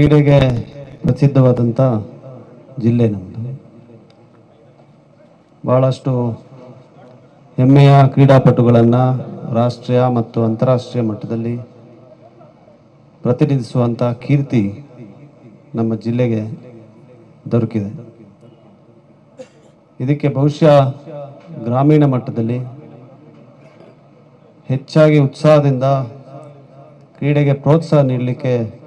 ಕ್ರೀಡೆಗೆ ಪ್ರಸಿದ್ಧವಾದಂಥ ಜಿಲ್ಲೆ ನಮ್ಮದು ಭಾಳಷ್ಟು ಹೆಮ್ಮೆಯ ಕ್ರೀಡಾಪಟುಗಳನ್ನು ರಾಷ್ಟ್ರೀಯ ಮತ್ತು ಅಂತಾರಾಷ್ಟ್ರೀಯ ಮಟ್ಟದಲ್ಲಿ ಪ್ರತಿನಿಧಿಸುವಂಥ ಕೀರ್ತಿ ನಮ್ಮ ಜಿಲ್ಲೆಗೆ ದೊರಕಿದೆ. ಇದಕ್ಕೆ ಬಹುಶಃ ಗ್ರಾಮೀಣ ಮಟ್ಟದಲ್ಲಿ ಹೆಚ್ಚಾಗಿ ಉತ್ಸಾಹದಿಂದ ಕ್ರೀಡೆಗೆ ಪ್ರೋತ್ಸಾಹ ನೀಡಲಿಕ್ಕೆ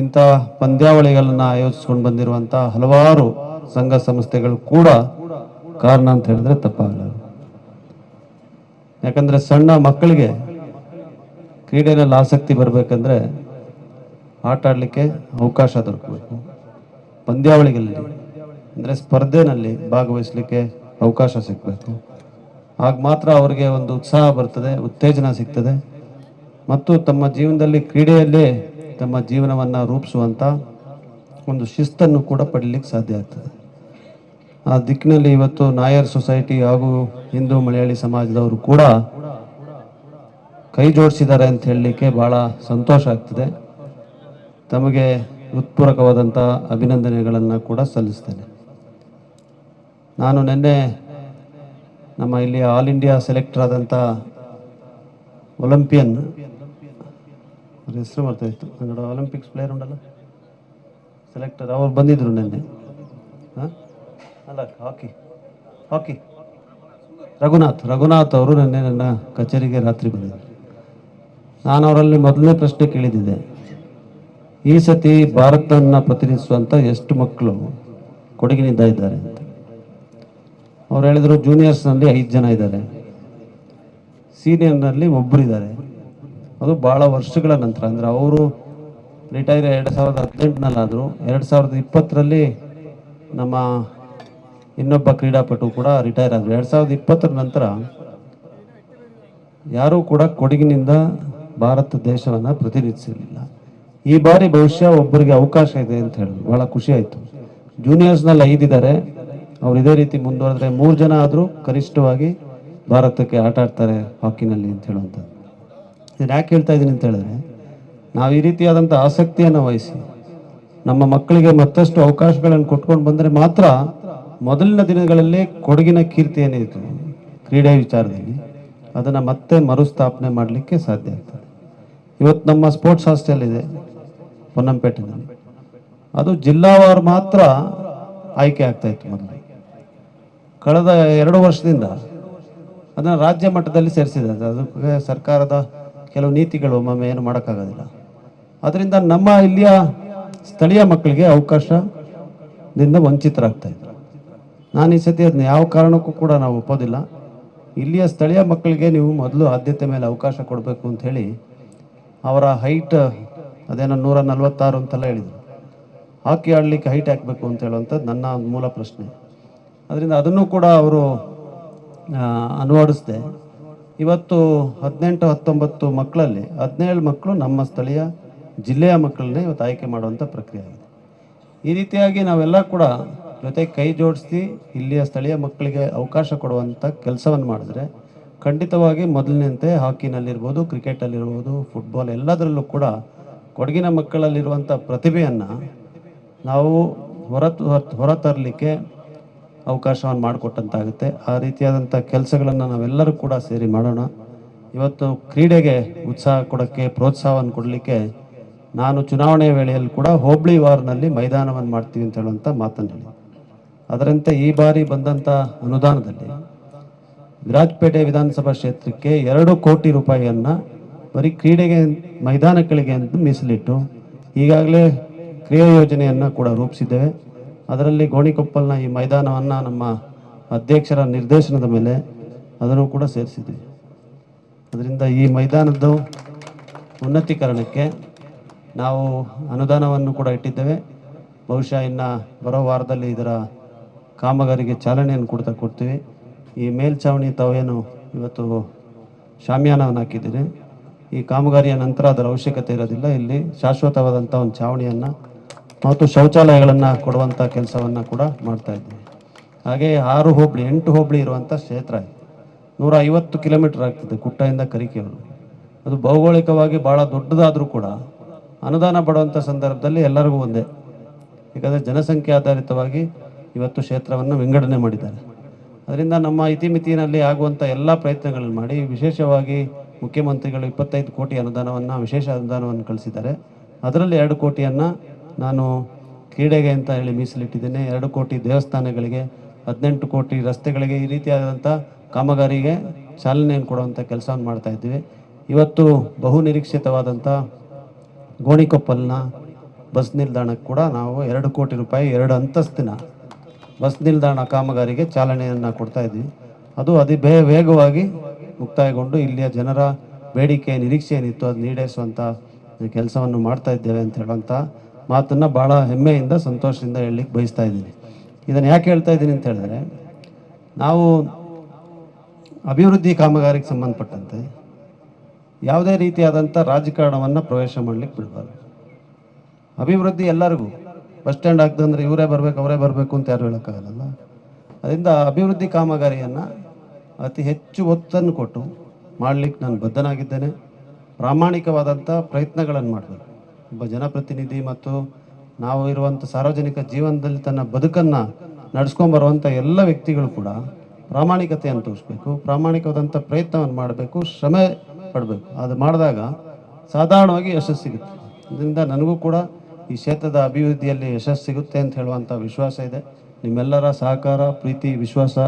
ಇಂಥ ಪಂದ್ಯಾವಳಿಗಳನ್ನು ಆಯೋಜಿಸ್ಕೊಂಡು ಬಂದಿರುವಂಥ ಹಲವಾರು ಸಂಘ ಸಂಸ್ಥೆಗಳು ಕೂಡ ಕಾರಣ ಅಂತ ಹೇಳಿದ್ರೆ ತಪ್ಪಾಗಲ್ಲ. ಯಾಕಂದ್ರೆ ಸಣ್ಣ ಮಕ್ಕಳಿಗೆ ಕ್ರೀಡೆಯಲ್ಲಿ ಆಸಕ್ತಿ ಬರಬೇಕಂದ್ರೆ ಆಟ ಆಡಲಿಕ್ಕೆ ಅವಕಾಶ ದೊರಕಬೇಕು. ಪಂದ್ಯಾವಳಿಗಳಲ್ಲಿ ಅಂದರೆ ಸ್ಪರ್ಧೆನಲ್ಲಿ ಭಾಗವಹಿಸಲಿಕ್ಕೆ ಅವಕಾಶ ಸಿಗಬೇಕು. ಆಗ ಮಾತ್ರ ಅವರಿಗೆ ಒಂದು ಉತ್ಸಾಹ ಬರ್ತದೆ, ಉತ್ತೇಜನ ಸಿಗ್ತದೆ. ಮತ್ತು ತಮ್ಮ ಜೀವನದಲ್ಲಿ ಕ್ರೀಡೆಯಲ್ಲೇ ತಮ್ಮ ಜೀವನವನ್ನು ರೂಪಿಸುವಂಥ ಒಂದು ಶಿಸ್ತನ್ನು ಕೂಡ ಪಡೀಲಿಕ್ಕೆ ಸಾಧ್ಯ ಆಗ್ತದೆ. ಆ ದಿಕ್ಕಿನಲ್ಲಿ ಇವತ್ತು ನಾಯರ್ ಸೊಸೈಟಿ ಹಾಗೂ ಹಿಂದೂ ಮಲಯಾಳಿ ಸಮಾಜದವರು ಕೂಡ ಕೈ ಜೋಡಿಸಿದ್ದಾರೆ ಅಂತ ಹೇಳಲಿಕ್ಕೆ ಭಾಳ ಸಂತೋಷ ಆಗ್ತದೆ. ತಮಗೆ ಹೃತ್ಪೂರ್ವಕವಾದಂಥ ಅಭಿನಂದನೆಗಳನ್ನು ಕೂಡ ಸಲ್ಲಿಸ್ತೇನೆ. ನಾನು ನಿನ್ನೆ ನಮ್ಮ ಇಲ್ಲಿ ಆಲ್ ಇಂಡಿಯಾ ಸೆಲೆಕ್ಟರ್ ಆದಂಥ ಒಲಿಂಪಿಯನ್ ಅವ್ರ ಹೆಸರು ಬರ್ತಾ ಇತ್ತು. ಕನ್ನಡ ಒಲಿಂಪಿಕ್ಸ್ ಪ್ಲೇಯರ್ ಉಂಟಲ್ಲ? ಸೆಲೆಕ್ಟರ್ ಅವ್ರು ಬಂದಿದ್ರು ನಿನ್ನೆ. ಹಾಂ? ಅಲ್ಲ ಹಾಕಿ ಹಾಕಿ ರಘುನಾಥ್ ರಘುನಾಥ್ ಅವರು ನಿನ್ನೆ ನನ್ನ ಕಚೇರಿಗೆ ರಾತ್ರಿ ಬಂದಿದ್ದರು ನಾನು ಅವರಲ್ಲಿ ಮೊದಲನೇ ಪ್ರಶ್ನೆ ಕೇಳಿದ್ದೆ ಈ ಸತಿ ಭಾರತವನ್ನು ಪ್ರತಿನಿಧಿಸುವಂಥ ಎಷ್ಟು ಮಕ್ಕಳು ಕೊಡಗಿನಿಂದ ಇದ್ದಾರೆ ಅಂತ. ಅವ್ರು ಹೇಳಿದರು ಜೂನಿಯರ್ಸ್ನಲ್ಲಿ ಐದು ಜನ ಇದ್ದಾರೆ. ಸೀನಿಯರ್ನಲ್ಲಿ ಒಬ್ಬರಿದ್ದಾರೆ ಅದು ಭಾಳ ವರ್ಷಗಳ ನಂತರ. ಅಂದರೆ ಅವರು ರಿಟೈರ್ ಎರಡು ಸಾವಿರದ ಹದಿನೆಂಟನಲ್ಲಾದರು, ಎರಡು ಸಾವಿರದ ಇಪ್ಪತ್ತರಲ್ಲಿ ನಮ್ಮ ಇನ್ನೊಬ್ಬ ಕ್ರೀಡಾಪಟು ಕೂಡ ರಿಟೈರ್ ಆದರು. ಎರಡು ಸಾವಿರದ ಇಪ್ಪತ್ತರ ನಂತರ ಯಾರೂ ಕೂಡ ಕೊಡಗಿನಿಂದ ಭಾರತ ದೇಶವನ್ನು ಪ್ರತಿನಿಧಿಸಿರಲಿಲ್ಲ ಈ ಬಾರಿ ಬಹುಶಃ ಒಬ್ಬರಿಗೆ ಅವಕಾಶ ಇದೆ ಅಂತ ಹೇಳಿದ್ರು. ಭಾಳ ಖುಷಿ ಆಯಿತು. ಜೂನಿಯರ್ಸ್ನಲ್ಲಿ ಐದಿದ್ದಾರೆ ಅವ್ರು ಇದೇ ರೀತಿ ಮುಂದುವರೆದ್ರೆ ಮೂರು ಜನ ಆದರೂ ಕನಿಷ್ಠವಾಗಿ ಭಾರತಕ್ಕೆ ಆಟ ಆಡ್ತಾರೆ ಹಾಕಿನಲ್ಲಿ ಅಂತ ಹೇಳುವಂಥದ್ದು. ಇದನ್ನು ಯಾಕೆ ಹೇಳ್ತಾ ಇದ್ದೀನಿ ಅಂತ ಹೇಳಿದ್ರೆ, ನಾವು ಈ ರೀತಿಯಾದಂಥ ಆಸಕ್ತಿಯನ್ನು ವಹಿಸಿ, ನಮ್ಮ ಮಕ್ಕಳಿಗೆ ಮತ್ತಷ್ಟು ಅವಕಾಶಗಳನ್ನು ಕೊಟ್ಕೊಂಡು ಬಂದರೆ ಮಾತ್ರ ಮೊದಲಿನ ದಿನಗಳಲ್ಲಿ ಕೊಡಗಿನ ಕೀರ್ತಿ ಏನಿತ್ತು ಕ್ರೀಡೆ ವಿಚಾರದಲ್ಲಿ, ಅದನ್ನು ಮತ್ತೆ ಮರುಸ್ಥಾಪನೆ ಮಾಡಲಿಕ್ಕೆ ಸಾಧ್ಯ ಆಗ್ತದೆ. ಇವತ್ತು ನಮ್ಮ ಸ್ಪೋರ್ಟ್ಸ್ ಹಾಸ್ಟೆಲ್ ಇದೆ ಪೊನ್ನಂಪೇಟೆನಲ್ಲಿ ಅದು ಜಿಲ್ಲಾವಾರು ಮಾತ್ರ ಆಯ್ಕೆ ಆಗ್ತಾ ಇತ್ತು ಮೊದಲು. ಕಳೆದ ಎರಡು ವರ್ಷದಿಂದ ಅದನ್ನು ರಾಜ್ಯ ಮಟ್ಟದಲ್ಲಿ ಸೇರಿಸಿದ್ದಾರೆ. ಅದಕ್ಕೆ ಸರ್ಕಾರದ ಕೆಲವು ನೀತಿಗಳು ಒಮ್ಮೊಮ್ಮೆ ಏನು ಮಾಡೋಕ್ಕಾಗೋದಿಲ್ಲ. ಅದರಿಂದ ನಮ್ಮ ಇಲ್ಲಿಯ ಸ್ಥಳೀಯ ಮಕ್ಕಳಿಗೆ ಅವಕಾಶದಿಂದ ವಂಚಿತರಾಗ್ತಾ ಇದ್ದಾರೆ. ನಾನು ಈ ಸತಿ ಅದನ್ನ ಯಾವ ಕಾರಣಕ್ಕೂ ಕೂಡ ನಾವು ಒಪ್ಪೋದಿಲ್ಲ. ಇಲ್ಲಿಯ ಸ್ಥಳೀಯ ಮಕ್ಕಳಿಗೆ ನೀವು ಮೊದಲು ಆದ್ಯತೆ ಮೇಲೆ ಅವಕಾಶ ಕೊಡಬೇಕು ಅಂತ ಹೇಳಿ ಅವರ ಹೈಟ್ ಅದೇನೋ ನೂರ ನಲ್ವತ್ತಾರು ಅಂತೆಲ್ಲ ಹೇಳಿದರು. ಹಾಕಿ ಆಡಲಿಕ್ಕೆ ಹೈಟ್ ಹಾಕಬೇಕು ಅಂತ ಹೇಳುವಂಥದ್ದು ನನ್ನ ಮೂಲ ಪ್ರಶ್ನೆ. ಅದರಿಂದ ಅದನ್ನು ಕೂಡ ಅವರು ಅನುವಾಡಿಸ್ದೆ. ಇವತ್ತು ಹದಿನೆಂಟು, ಹತ್ತೊಂಬತ್ತು ಮಕ್ಕಳಲ್ಲಿ ಹದಿನೇಳು ಮಕ್ಕಳು ನಮ್ಮ ಸ್ಥಳೀಯ ಜಿಲ್ಲೆಯ ಮಕ್ಕಳನ್ನೇ ಇವತ್ತು ಆಯ್ಕೆ ಮಾಡುವಂಥ ಪ್ರಕ್ರಿಯೆ ಆಗಿದೆ. ಈ ರೀತಿಯಾಗಿ ನಾವೆಲ್ಲ ಕೂಡ ಜೊತೆ ಕೈ ಜೋಡಿಸಿ ಇಲ್ಲಿಯ ಸ್ಥಳೀಯ ಮಕ್ಕಳಿಗೆ ಅವಕಾಶ ಕೊಡುವಂಥ ಕೆಲಸವನ್ನು ಮಾಡಿದ್ರೆ ಖಂಡಿತವಾಗಿ ಮೊದಲಿನಂತೆ ಹಾಕಿನಲ್ಲಿರ್ಬೋದು, ಕ್ರಿಕೆಟಲ್ಲಿರ್ಬೋದು ಫುಟ್ಬಾಲ್ ಎಲ್ಲದರಲ್ಲೂ ಕೂಡ ಕೊಡಗಿನ ಮಕ್ಕಳಲ್ಲಿರುವಂಥ ಪ್ರತಿಭೆಯನ್ನು ನಾವು ಹೊರತು, ಹೊರತರಲಿಕ್ಕೆ ಅವಕಾಶವನ್ನು ಮಾಡಿಕೊಟ್ಟಂತಾಗುತ್ತೆ. ಆ ರೀತಿಯಾದಂಥ ಕೆಲಸಗಳನ್ನು ನಾವೆಲ್ಲರೂ ಕೂಡ ಸೇರಿ ಮಾಡೋಣ. ಇವತ್ತು ಕ್ರೀಡೆಗೆ ಉತ್ಸಾಹ ಕೊಡೋಕ್ಕೆ, ಪ್ರೋತ್ಸಾಹವನ್ನು ಕೊಡಲಿಕ್ಕೆ ನಾನು ಚುನಾವಣೆ ವೇಳೆಯಲ್ಲಿ ಕೂಡ ಹೋಬಳಿ ವಾರ್ನಲ್ಲಿ ಮೈದಾನವನ್ನು ಮಾಡ್ತೀವಿ ಅಂತ ಹೇಳುವಂಥ ಮಾತನ್ನು ಹೇಳಿ ಅದರಂತೆ ಈ ಬಾರಿ ಬಂದಂಥ ಅನುದಾನದಲ್ಲಿ ವಿರಾಜಪೇಟೆ ವಿಧಾನಸಭಾ ಕ್ಷೇತ್ರಕ್ಕೆ ಎರಡು ಕೋಟಿ ರೂಪಾಯಿಯನ್ನು ಬರೀ ಕ್ರೀಡೆಗೆ ಮೈದಾನಗಳಿಗೆ ಅಂತ ಮೀಸಲಿಟ್ಟು ಈಗಾಗಲೇ ಕ್ರಿಯಾ ಯೋಜನೆಯನ್ನು ಕೂಡ ರೂಪಿಸಿದ್ದೇವೆ. ಅದರಲ್ಲಿ ಗೋಣಿಕೊಪ್ಪಲ್ನ ಈ ಮೈದಾನವನ್ನು ನಮ್ಮ ಅಧ್ಯಕ್ಷರ ನಿರ್ದೇಶನದ ಮೇಲೆ ಅದನ್ನು ಕೂಡ ಸೇರಿಸಿದ್ವಿ. ಅದರಿಂದ ಈ ಮೈದಾನದ ಉನ್ನತೀಕರಣಕ್ಕೆ ನಾವು ಅನುದಾನವನ್ನು ಕೂಡ ಇಟ್ಟಿದ್ದೇವೆ. ಬಹುಶಃ ಇನ್ನು ಬರೋ ವಾರದಲ್ಲಿ ಇದರ ಕಾಮಗಾರಿಗೆ ಚಾಲನೆಯನ್ನು ಕೊಡ್ತಾ ಕೊಡ್ತೀವಿ. ಈ ಮೇಲ್ಛಾವಣಿ ತಾವೇನು ಇವತ್ತು ಶಾಮಿಯಾನವನ್ನು ಹಾಕಿದ್ದೀರಿ. ಈ ಕಾಮಗಾರಿಯ ನಂತರ ಅದರ ಅವಶ್ಯಕತೆ ಇರೋದಿಲ್ಲ. ಇಲ್ಲಿ ಶಾಶ್ವತವಾದಂಥ ಒಂದು ಛಾವಣಿಯನ್ನು ಮತ್ತು ಶೌಚಾಲಯಗಳನ್ನು ಕೊಡುವಂಥ ಕೆಲಸವನ್ನು ಕೂಡ ಮಾಡ್ತಾ ಇದ್ದೀವಿ ಹಾಗೆ ಆರು ಹೋಬಳಿ, ಎಂಟು ಹೋಬಳಿ ಇರುವಂಥ ಕ್ಷೇತ್ರ ಇದೆ. ನೂರ ಐವತ್ತು ಕಿಲೋಮೀಟರ್ ಆಗ್ತದೆ ಕುಟ್ಟದಿಂದ ಕರಿಕೆಯವರು ಅದು ಭೌಗೋಳಿಕವಾಗಿ ಭಾಳ ದೊಡ್ಡದಾದರೂ ಕೂಡ ಅನುದಾನ ಪಡುವಂಥ ಸಂದರ್ಭದಲ್ಲಿ ಎಲ್ಲರಿಗೂ ಒಂದೇ. ಯಾಕಂದರೆ ಜನಸಂಖ್ಯೆ ಆಧಾರಿತವಾಗಿ ಇವತ್ತು ಕ್ಷೇತ್ರವನ್ನು ವಿಂಗಡಣೆ ಮಾಡಿದ್ದಾರೆ. ಅದರಿಂದ ನಮ್ಮ ಇತಿಮಿತಿನಲ್ಲಿ ಆಗುವಂಥ ಎಲ್ಲ ಪ್ರಯತ್ನಗಳನ್ನು ಮಾಡಿ, ವಿಶೇಷವಾಗಿ ಮುಖ್ಯಮಂತ್ರಿಗಳು ಇಪ್ಪತ್ತೈದು ಕೋಟಿ ಅನುದಾನವನ್ನು, ವಿಶೇಷ ಅನುದಾನವನ್ನು ಕಳಿಸಿದ್ದಾರೆ. ಅದರಲ್ಲಿ ಎರಡು ಕೋಟಿಯನ್ನು ನಾನು ಕ್ರೀಡೆಗೆ ಅಂತ ಹೇಳಿ ಮೀಸಲಿಟ್ಟಿದ್ದೇನೆ. ಎರಡು ಕೋಟಿ ದೇವಸ್ಥಾನಗಳಿಗೆ, ಹದಿನೆಂಟು ಕೋಟಿ ರಸ್ತೆಗಳಿಗೆ ಈ ರೀತಿಯಾದಂಥ ಕಾಮಗಾರಿಗೆ ಚಾಲನೆಯನ್ನು ಕೊಡುವಂಥ ಕೆಲಸವನ್ನು ಮಾಡ್ತಾ ಇದ್ದೀವಿ. ಇವತ್ತು ಬಹು ನಿರೀಕ್ಷಿತವಾದಂಥ ಗೋಣಿಕೊಪ್ಪಲ್ನ ಬಸ್ ನಿಲ್ದಾಣಕ್ಕೆ ಕೂಡ ನಾವು ಎರಡು ಕೋಟಿ ರೂಪಾಯಿ, ಎರಡು ಅಂತಸ್ತಿನ ಬಸ್ ನಿಲ್ದಾಣ ಕಾಮಗಾರಿಗೆ ಚಾಲನೆಯನ್ನು ಕೊಡ್ತಾ ಇದ್ವಿ ಅದು ಅತಿ ಬೇ, ವೇಗವಾಗಿ ಮುಕ್ತಾಯಗೊಂಡು ಇಲ್ಲಿಯ ಜನರ ಬೇಡಿಕೆ ನಿರೀಕ್ಷೆ ಏನಿತ್ತು ಅದು ಈಡೇರಿಸುವಂಥ ಕೆಲಸವನ್ನು ಮಾಡ್ತಾ ಇದ್ದೇವೆ ಅಂತ ಹೇಳುವಂಥ ಮಾತನ್ನು ಭಾಳ ಹೆಮ್ಮೆಯಿಂದ, ಸಂತೋಷದಿಂದ ಹೇಳಲಿಕ್ಕೆ ಬಯಸ್ತಾ ಇದ್ದೀನಿ. ಇದನ್ನು ಯಾಕೆ ಹೇಳ್ತಾ ಇದ್ದೀನಿ ಅಂತ ಹೇಳಿದ್ರೆ, ನಾವು ಅಭಿವೃದ್ಧಿ ಕಾಮಗಾರಿಗೆ ಸಂಬಂಧಪಟ್ಟಂತೆ ಯಾವುದೇ ರೀತಿಯಾದಂಥ ರಾಜಕಾರಣವನ್ನು ಪ್ರವೇಶ ಮಾಡಲಿಕ್ಕೆ ಬಿಡಬಾರ್ದು. ಅಭಿವೃದ್ಧಿ ಎಲ್ಲರಿಗೂ, ಬಸ್ ಸ್ಟ್ಯಾಂಡ್ ಆಗ್ತಂದ್ರೆ ಇವರೇ ಬರಬೇಕು, ಅವರೇ ಬರಬೇಕು ಅಂತ ಯಾರು ಹೇಳೋಕ್ಕಾಗಲ್ಲ. ಅದರಿಂದ ಅಭಿವೃದ್ಧಿ ಕಾಮಗಾರಿಯನ್ನು ಅತಿ ಹೆಚ್ಚು ಒತ್ತನ್ನು ಕೊಟ್ಟು ಮಾಡಲಿಕ್ಕೆ ನಾನು ಬದ್ಧನಾಗಿದ್ದೇನೆ. ಪ್ರಾಮಾಣಿಕವಾದಂಥ ಪ್ರಯತ್ನಗಳನ್ನು ಮಾಡಬೇಕು. ಒಬ್ಬ ಜನಪ್ರತಿನಿಧಿ ಮತ್ತು ನಾವು ಇರುವಂಥ ಸಾರ್ವಜನಿಕ ಜೀವನದಲ್ಲಿ ತನ್ನ ಬದುಕನ್ನು ನಡೆಸ್ಕೊಂಬರುವಂಥ ಎಲ್ಲ ವ್ಯಕ್ತಿಗಳು ಕೂಡ ಪ್ರಾಮಾಣಿಕತೆಯನ್ನು ತೋರಿಸ್ಬೇಕು, ಪ್ರಾಮಾಣಿಕವಾದಂಥ ಪ್ರಯತ್ನವನ್ನು ಮಾಡಬೇಕು, ಶ್ರಮೆ ಪಡಬೇಕು. ಅದು ಮಾಡಿದಾಗ ಸಾಧಾರಣವಾಗಿ ಯಶಸ್ಸು ಸಿಗುತ್ತೆ. ಇದರಿಂದ ನನಗೂ ಕೂಡ ಈ ಕ್ಷೇತ್ರದ ಅಭಿವೃದ್ಧಿಯಲ್ಲಿ ಯಶಸ್ಸು ಸಿಗುತ್ತೆ ಅಂತ ಹೇಳುವಂಥ ವಿಶ್ವಾಸ ಇದೆ. ನಿಮ್ಮೆಲ್ಲರ ಸಹಕಾರ, ಪ್ರೀತಿ, ವಿಶ್ವಾಸ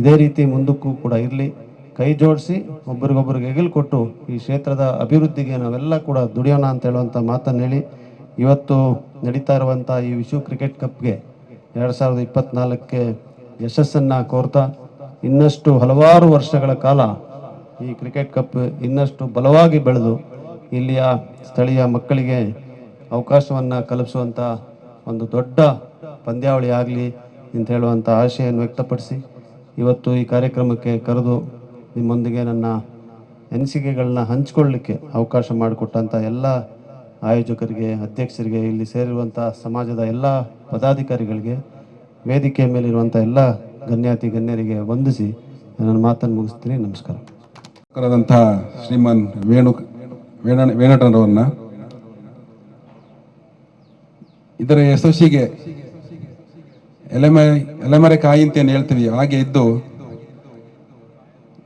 ಇದೇ ರೀತಿ ಮುಂದಕ್ಕೂ ಕೂಡ ಇರಲಿ. ಕೈ ಜೋಡಿಸಿ ಒಬ್ರಿಗೊಬ್ರಿಗೆ ಹೆಗಲು ಕೊಟ್ಟು ಈ ಕ್ಷೇತ್ರದ ಅಭಿವೃದ್ಧಿಗೆ ನಾವೆಲ್ಲ ಕೂಡ ದುಡಿಯೋಣ ಅಂತ ಹೇಳುವಂಥ ಮಾತನ್ನು ಹೇಳಿ ಇವತ್ತು ನಡೀತಾ ಇರುವಂಥ ಈ ವಿಶ್ವ ಕ್ರಿಕೆಟ್ ಕಪ್ಗೆ ಎರಡು ಸಾವಿರದ ಇಪ್ಪತ್ತ್ನಾಲ್ಕಕ್ಕೆ ಯಶಸ್ಸನ್ನು ಕೋರ್ತಾ ಇನ್ನಷ್ಟು ಹಲವಾರು ವರ್ಷಗಳ ಕಾಲ ಈ ಕ್ರಿಕೆಟ್ ಕಪ್ ಇನ್ನಷ್ಟು ಬಲವಾಗಿ ಬೆಳೆದು ಇಲ್ಲಿಯ ಸ್ಥಳೀಯ ಮಕ್ಕಳಿಗೆ ಅವಕಾಶವನ್ನು ಕಲ್ಪಿಸುವಂಥ ಒಂದು ದೊಡ್ಡ ಪಂದ್ಯಾವಳಿ ಆಗಲಿ ಅಂತ ಹೇಳುವಂಥ ಆಶೆಯನ್ನು ವ್ಯಕ್ತಪಡಿಸಿ ಇವತ್ತು ಈ ಕಾರ್ಯಕ್ರಮಕ್ಕೆ ಕರೆದು ನಿಮ್ಮೊಂದಿಗೆ ನನ್ನ ಅನಿಸಿಕೆಗಳನ್ನ ಹಂಚ್ಕೊಳ್ಳಿಕ್ಕೆ ಅವಕಾಶ ಮಾಡಿಕೊಟ್ಟಂಥ ಎಲ್ಲ ಆಯೋಜಕರಿಗೆ, ಅಧ್ಯಕ್ಷರಿಗೆ, ಇಲ್ಲಿ ಸೇರಿರುವಂಥ ಸಮಾಜದ ಎಲ್ಲ ಪದಾಧಿಕಾರಿಗಳಿಗೆ, ವೇದಿಕೆಯ ಮೇಲಿರುವಂಥ ಎಲ್ಲ ಗಣ್ಯಾತಿ ಗಣ್ಯರಿಗೆ ವಂದಿಸಿ ನನ್ನ ಮಾತನ್ನು ಮುಗಿಸ್ತೀನಿ. ನಮಸ್ಕಾರ. ಶ್ರೀಮನ್ ವೇಣು, ವೇಣ ವೇಣಟನವರನ್ನ ಇದರ ಯಶಸ್ಸಿಗೆ ಎಲೆಮರೆ ಎಲೆಮರೆ ಕಾಯಿ ಅಂತ ಏನು ಹೇಳ್ತೀವಿ. ಹಾಗೆ ಇದ್ದು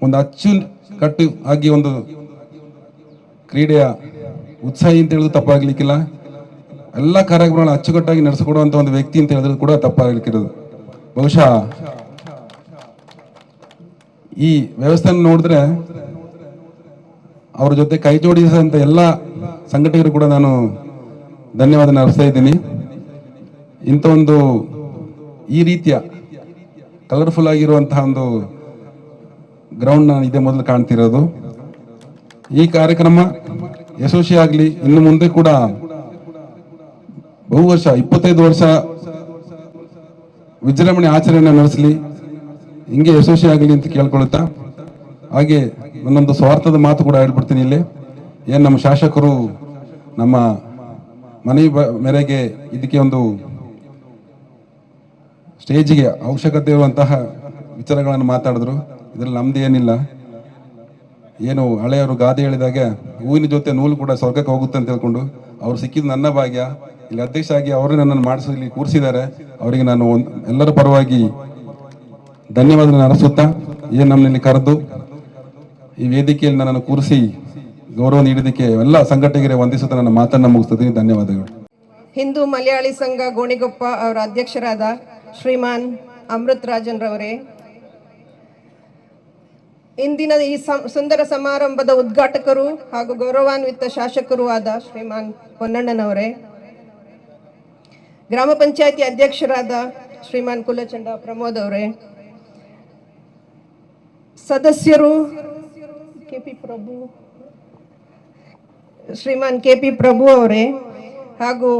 ಒಂದು ಅಚ್ಚು ಕಟ್ಟು ಆಗಿ ಒಂದು ಕ್ರೀಡೆಯ ಉತ್ಸಾಹಿ ಅಂತ ಹೇಳಿದ್ರು ತಪ್ಪಾಗ್ಲಿಕ್ಕಿಲ್ಲ. ಎಲ್ಲ ಕಾರ್ಯಕ್ರಮಗಳನ್ನ ಅಚ್ಚುಕಟ್ಟಾಗಿ ನಡೆಸಿಕೊಡುವಂತ ಒಂದು ವ್ಯಕ್ತಿ ಅಂತ ಹೇಳಿದ್ರು ಕೂಡ ತಪ್ಪಾಗ್ಲಿಕ್ಕಿರೋದು. ಬಹುಶಃ ಈ ವ್ಯವಸ್ಥೆಯನ್ನು ನೋಡಿದ್ರೆ ಅವ್ರ ಜೊತೆ ಕೈ ಜೋಡಿಸಿದಂತ ಎಲ್ಲ ಸಂಘಟಕರು ಕೂಡ ನಾನು ಧನ್ಯವಾದ ಅರ್ಸ್ತಾ ಇದ್ದೀನಿ. ಇಂಥ ಒಂದು ಈ ರೀತಿಯ ಕಲರ್ಫುಲ್ ಆಗಿರುವಂತಹ ಒಂದು ಗ್ರೌಂಡ್ ನಾನು ಇದೇ ಮೊದಲು ಕಾಣ್ತಿರೋದು. ಈ ಕಾರ್ಯಕ್ರಮ ಯಶಸ್ವಿ ಆಗಲಿ, ಇನ್ನು ಮುಂದೆ ಕೂಡ ಬಹು ವರ್ಷ, ಇಪ್ಪತ್ತೈದು ವರ್ಷ ವಿಜೃಂಭಣೆ ಆಚರಣೆ ನಡೆಸಲಿ, ಹಿಂಗೆ ಯಶಸ್ವಿ ಆಗಲಿ ಅಂತ ಕೇಳ್ಕೊಳ್ತಾ. ಹಾಗೆ ಒಂದೊಂದು ಸ್ವಾರ್ಥದ ಮಾತು ಕೂಡ ಹೇಳ್ಬಿಡ್ತೀನಿ ಇಲ್ಲಿ. ಏನು ನಮ್ಮ ಶಾಸಕರು ನಮ್ಮ ಮನೆ ಮೇರೆಗೆ ಇದಕ್ಕೆ ಒಂದು ಸ್ಟೇಜಿಗೆ ಅವಶ್ಯಕತೆ ಇರುವಂತಹ ವಿಚಾರಗಳನ್ನು ಮಾತಾಡಿದ್ರು. ಇದ್ರಲ್ಲಿ ನಮ್ದು ಏನಿಲ್ಲ. ಏನು ಹಳೆಯವರು ಗಾದೆ ಹೇಳಿದಾಗ ಹೂವಿನ ಜೊತೆ ನೂಲು ಕೂಡ ಸ್ವರ್ಗಕ್ಕೆ ಹೋಗುತ್ತೆ ಅಂತ ಹೇಳ್ಕೊಂಡು ಅವ್ರು ಸಿಕ್ಕಿದ್ದು ನನ್ನ ಭಾಗ್ಯ, ಇಲ್ಲಿ ಅಧ್ಯಕ್ಷ ಆಗಿ ಅವರೇ ನನ್ನನ್ನು ಮಾಡಿಸಿ, ಇಲ್ಲಿ ಕೂರಿಸಿದ್ದಾರೆ. ಅವರಿಗೆ ನಾನು ಎಲ್ಲರ ಪರವಾಗಿ ಧನ್ಯವಾದ ಅರಸುತ್ತಾ ಏನು ನಮ್ಮಲ್ಲಿ ಕರೆದು ಈ ವೇದಿಕೆಯಲ್ಲಿ ನನ್ನನ್ನು ಕೂರಿಸಿ ಗೌರವ ನೀಡಿದ್ದಕ್ಕೆ ಎಲ್ಲ ಸಂಘಟಕರಿಗೆ ವಂದಿಸುತ್ತಾ ನನ್ನ ಮಾತನ್ನು ಮುಗಿಸ್ತೀನಿ ಧನ್ಯವಾದಗಳು. ಹಿಂದೂ ಮಲಯಾಳಿ ಸಂಘ ಗೋಣಿಗೊಪ್ಪ ಅವರ ಅಧ್ಯಕ್ಷರಾದ ಶ್ರೀಮಾನ್ ಅಮೃತ್ ರಾಜನ್ ರವರೇ. ಇಂದಿನ ಈ ಸುಂದರ ಸಮಾರಂಭದ ಉದ್ಘಾಟಕರು ಹಾಗೂ ಗೌರವಾನ್ವಿತ ಶಾಸಕರು ಆದ ಶ್ರೀಮಾನ್ ಪೊನ್ನಣ್ಣನವರೇ, ಗ್ರಾಮ ಪಂಚಾಯತಿ ಅಧ್ಯಕ್ಷರಾದ ಶ್ರೀಮಾನ್ ಕುಲಚಂಡ ಪ್ರಮೋದ್ ಅವರೇ, ಸದಸ್ಯರು KP Prabhu, Shriman K P Prabhu ಅವರೇ ಹಾಗೂ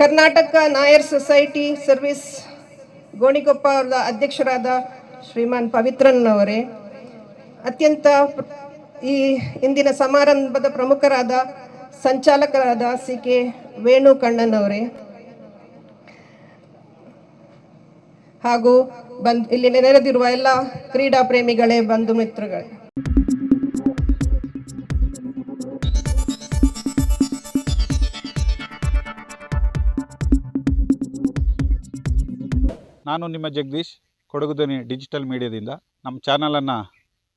ಕರ್ನಾಟಕ ನಾಯರ್ ಸೊಸೈಟಿ ಸರ್ವಿಸ್ ಗೋಣಿಕೊಪ್ಪ ಅವರ ಅಧ್ಯಕ್ಷರಾದ ಶ್ರೀಮಾನ್ ಪವಿತ್ರನ್ ಅವರೇ ಅತ್ಯಂತ ಈ ಇಂದಿನ ಸಮಾರಂಭದ ಪ್ರಮುಖರಾದ ಸಂಚಾಲಕರಾದ ಸಿ ಕೆ ವೇಣುಕಣ್ಣನವರೇ ಹಾಗೂ ಬಂದು ಇಲ್ಲಿ ನೆರೆದಿರುವ ಎಲ್ಲ ಕ್ರೀಡಾ ಪ್ರೇಮಿಗಳೇ, ಬಂಧು ಮಿತ್ರಗಳೇ. ನಾನು ನಿಮ್ಮ ಜಗದೀಶ್ ಕೊಡಗುದನಿ ಡಿಜಿಟಲ್ ಮೀಡಿಯಾದಿಂದ. ನಮ್ಮ ಚಾನಲನ್ನು